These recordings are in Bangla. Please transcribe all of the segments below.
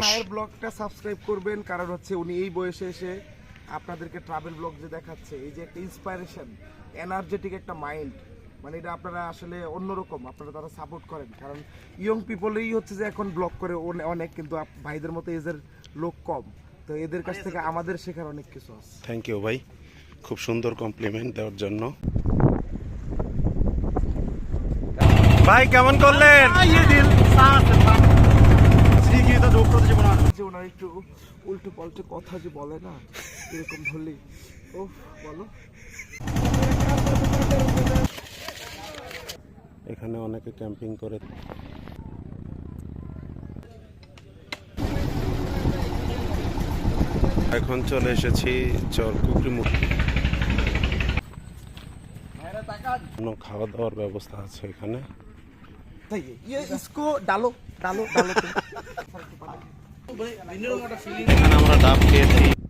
ভাইয়ের ব্লগটা সাবস্ক্রাইব করবেন কারণ হচ্ছে উনি এই বয়সে এসে আপনাদেরকে ট্রাভেল ব্লগ যে দেখাচ্ছে এই যে একটা ইন্সপায়ারেশন এনার্জেটিক একটা মাইন্ড মানে এটা আপনারা আসলে অন্যরকম আপনারা তারা সাপোর্ট করেন। কারণ ইয়ং পিপলেই হচ্ছে যে এখন ব্লগ করে অনেক কিন্তু ভাইদের মতো এজের লোক কম। তো এদের কাছ থেকে আমাদের শেখার অনেক কিছু আছে। থ্যাংক ইউ ভাই। খুব সুন্দর কমপ্লিমেন্ট দেওয়ার জন্য। ভাই কেমন করলেন? যে ওনার একটু উল্টো পাল্টে কথা যে বলে না এরকম ধরলেই ও বলো। এখানে অনেকে ক্যাম্পিং করে। এখন চলে এসেছি চর কুকরিমুখ কোনো খাওয়া দাওয়ার ব্যবস্থা আছে এখানে? ইয়ে, ডালো ডালো ডালো আমরা ডাব খেয়েছি।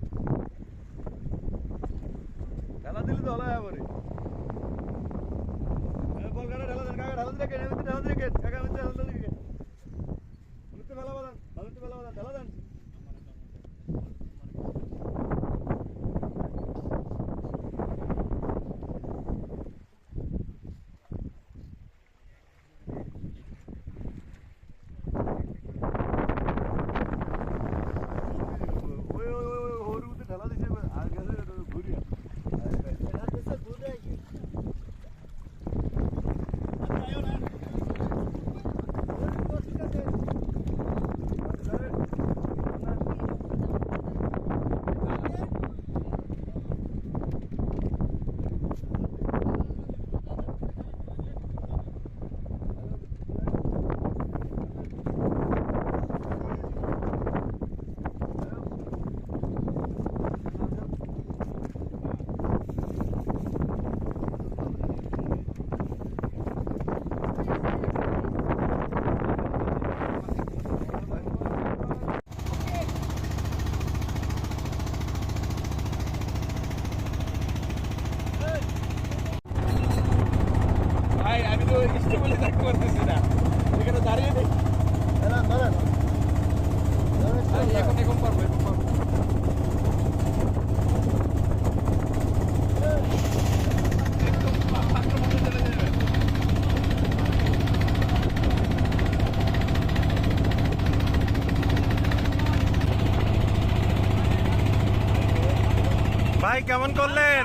ভাই কেমন করলেন?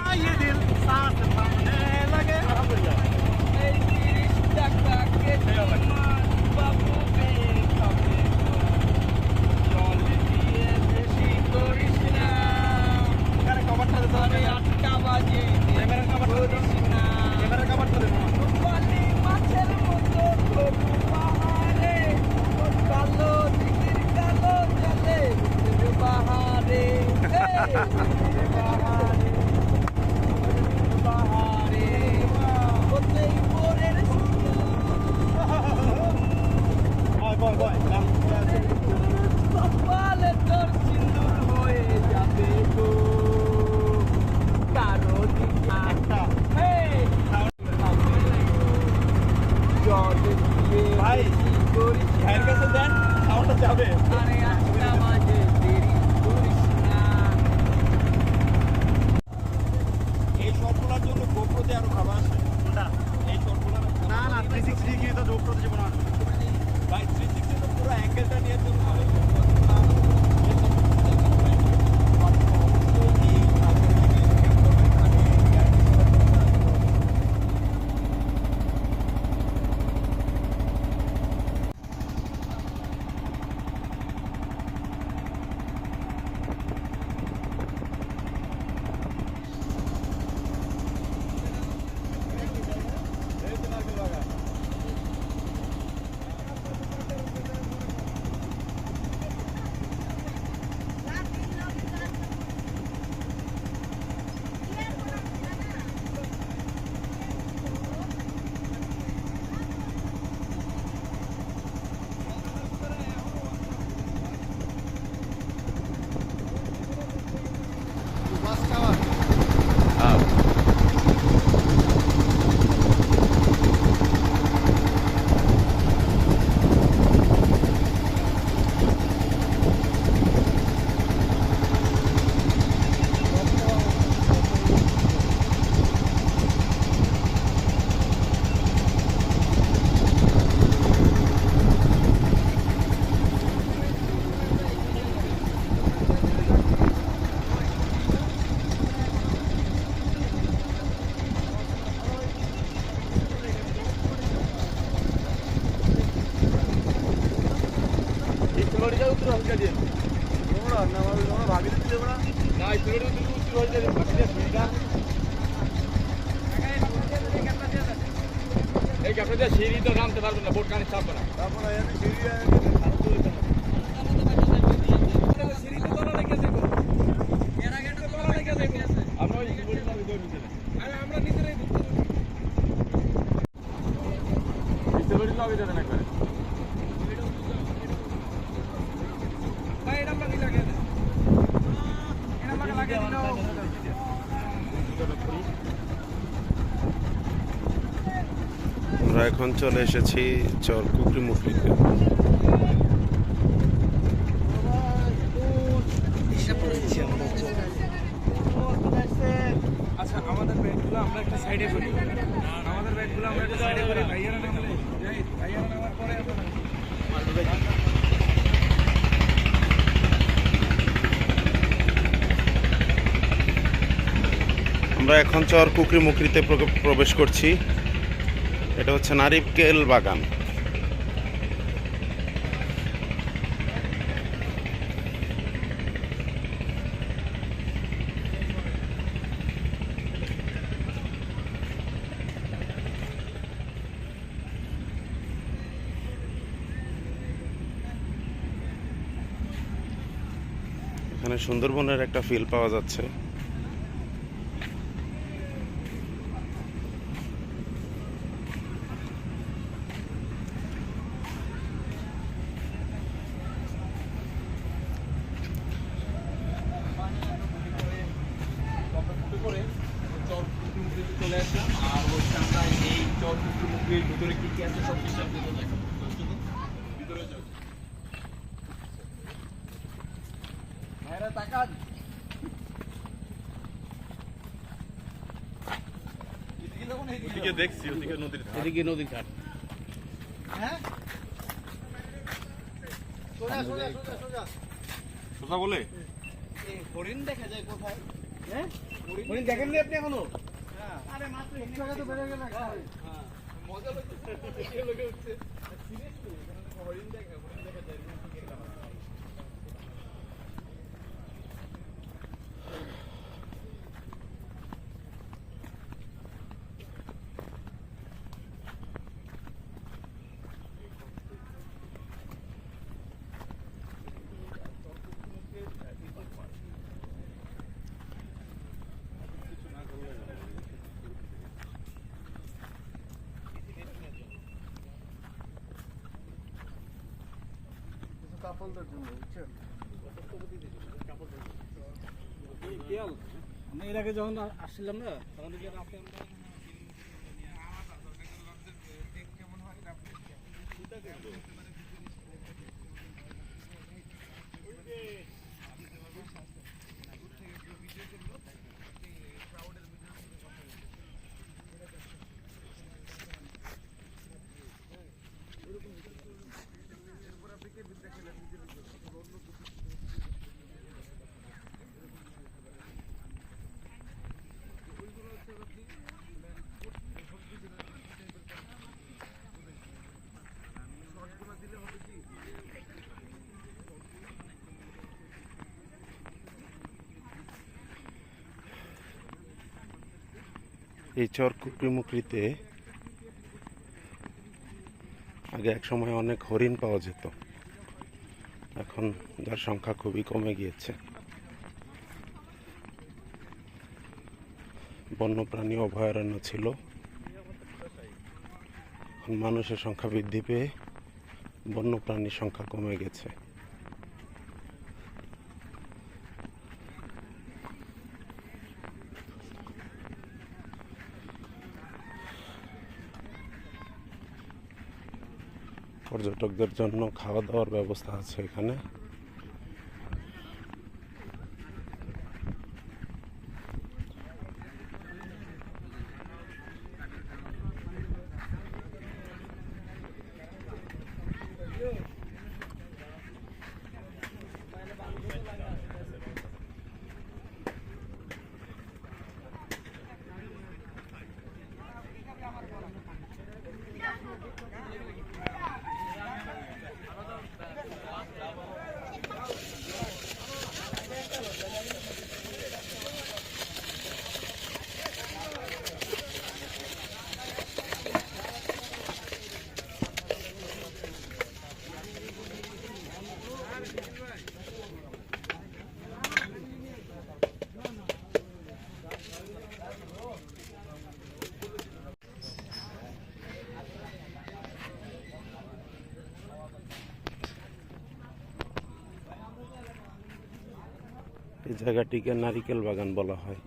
যে সিঁড়ি তো নামতে পারবেন না বোট কানে চাপবে না তারপরে সিঁড়ি সিঁড়ি তো করে দিতাম আমরা ওই বলি না ওই নিচে আমরা নিচে নিচে বলি না ওই দেন একবারে আমরা এখন চলে এসেছি চর কুকরি মুকরিতে আচ্ছা আমাদের ব্যাগগুলো আমরা একটা সাইডে করি। আমাদের ব্যাগগুলো আমরা একটা সাইডে করি। ভাইয়ারা নামলে ভাইয়ারা নামার পরে আমরা এখন চর কুকরি মুকরিতে প্রবেশ করছি। এটা হচ্ছে নারিকেল বাগান। এখানে সুন্দরবনের একটা ফিল পাওয়া যাচ্ছে করে চর কুকুরমুখীতে চলে আসলাম আর হচ্ছে আমরা এই চর কুকুরমুখীর ভিতরে কি কি আছে সব কিছু আপনাদের দেখাবো চলো, ভিতরে যাও ভাইরা তাকান। এদিকে দেখছি ওদিকে নদীর এদিকে নদীর ঘাট। হ্যাঁ? সোজা সোজা সোজা সোজা। সোজা বলে? হরিণ দেখা যায় কোথায়? হ্যাঁ? উনি দেখেননি আপনি এখনও? আরে মাত্র একটু আগে তো বেড়ে গেল হ্যাঁ। মজা লাগছে। উঠছে। হরিণ দেখা কাপলদের জন্য বুঝছেন? এর আগে যখন আসছিলাম না তখন কেমন আমরা এই চর কুকরি মুকরিতে আগে এক সময় অনেক হরিণ পাওয়া যেত। এখন যার সংখ্যা খুবই কমে গিয়েছে। বন্যপ্রাণী অভয়ারণ্য ছিল। মানুষের সংখ্যা বৃদ্ধি পেয়ে বন্যপ্রাণীর সংখ্যা কমে গেছে। পর্যটকদের জন্য খাওয়া দাওয়ার ব্যবস্থা আছে এখানে। এই জায়গাটিকে নারিকেল বাগান বলা হয়।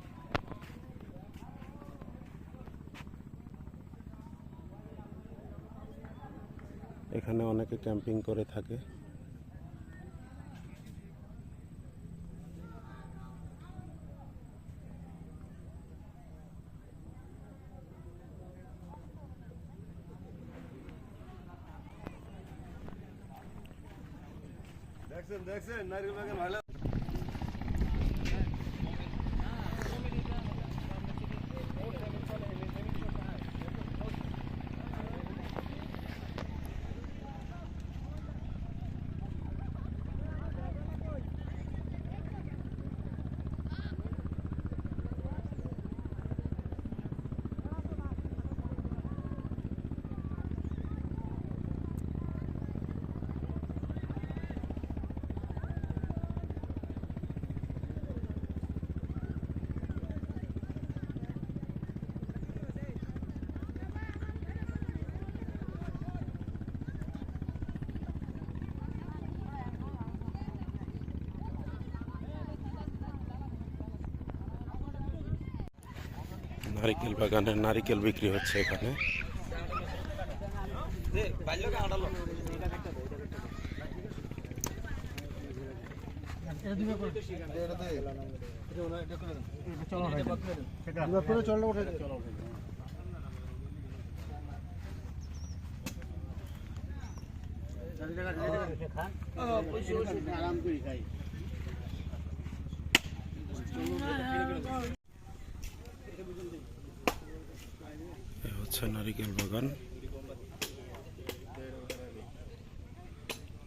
এখানে অনেকে ক্যাম্পিং করে থাকে। দেখছেন দেখছেন, নারকেল বাগান ভালো। নারিকেল বাগানের নারিকেল বিক্রি হচ্ছে এখানে। এ হচ্ছে নারিকেল বাগান।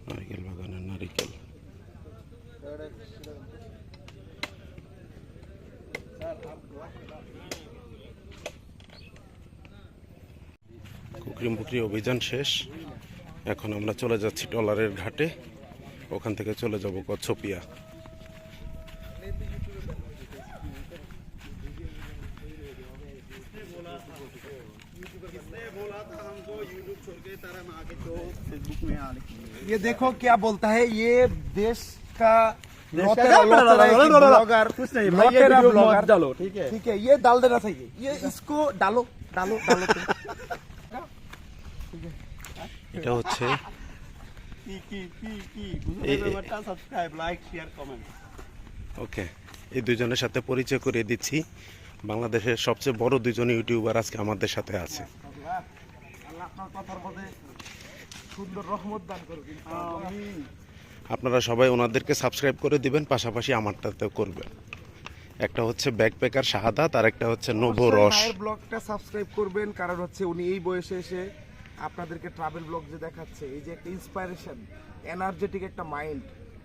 নারিকেল বাগানের নারিকেল। কুকরি মুকরি অভিযান শেষ। এখন আমরা চলে যাচ্ছি টলারের ঘাটে। ওখান থেকে চলে যাব কচ্ছপিয়া। ये देखो क्या बोलता है ये देश का देश का लौटेरा क्या बोला? लौटेरा एक लो, लो, लो, लो। ब्लॉगर कुछ नहीं, भाई, ये लौटेरा वीडियो मत ब्लॉगर डालो, ठीक है? ठीक है ये डाल देना चाहिए ये इसको डालो डालो डालो तुम। এটা হচ্ছে की की की की ए- गुजरात ए- button subscribe like share comment okay এই দুজনের সাথে পরিচয় করিয়ে দিচ্ছি বাংলাদেশের সবচেয়ে বড় দুজন ইউটিউবার আজকে আমাদের সাথে আছে আল্লাহ আপনার কথার মধ্যে সুন্দর রহমত দান করবেন আপনারা সবাই ওনাদেরকে সাবস্ক্রাইব করে দিবেন পাশাপাশি আমারটাতেও করবেন। একটা হচ্ছে ব্যাকপ্যাকার শাহাদাত আর একটা হচ্ছে নবো রস। ব্লগটা সাবস্ক্রাইব করবেন কারণ হচ্ছে উনি এই বয়সে এসে আপনাদেরকে ট্রাভেল ব্লগ যে দেখাচ্ছে এই যে একটা ইন্সপায়ারেশন এনার্জেটিক একটা মাইন্ড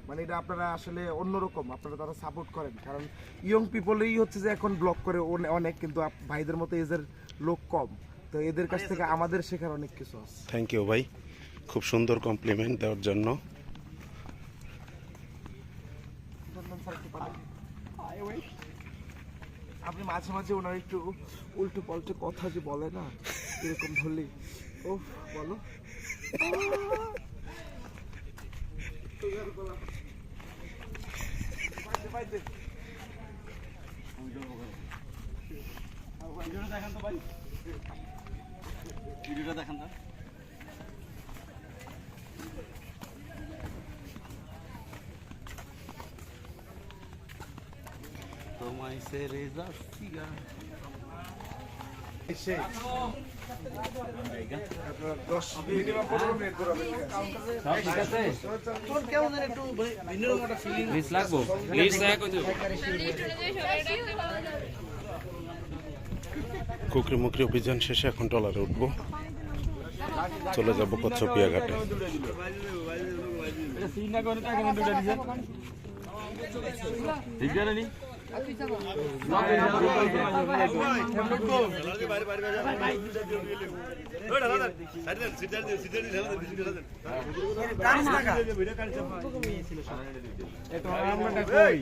মানে এটা আপনারা আসলে অন্যরকম আপনারা তারা সাপোর্ট করেন। কারণ ইয়ং পিপলেই হচ্ছে যে এখন ব্লগ করে অনেক কিন্তু ভাইদের মতো এজের লোক কম। তো এদের কাছ থেকে আমাদের শেখার অনেক কিছু আছে। থ্যাংক ইউ ভাই। খুব সুন্দর কমপ্লিমেন্ট দেওয়ার জন্য। আপনি মাঝে মাঝে ওনার একটু উল্টো পাল্টে কথা যে বলে না এরকম ধরলে ও বলো। ভিডিওটা দেখান তো ভাই। ভিডিওটা দেখান তো। লিস্ট দেখা করতে কুকরি মুকরি অভিযান শেষে এখন টলারে উঠবো। চলে যাব কচ্ছপিয়া ঘাটে ঠিক আছে নি ভাই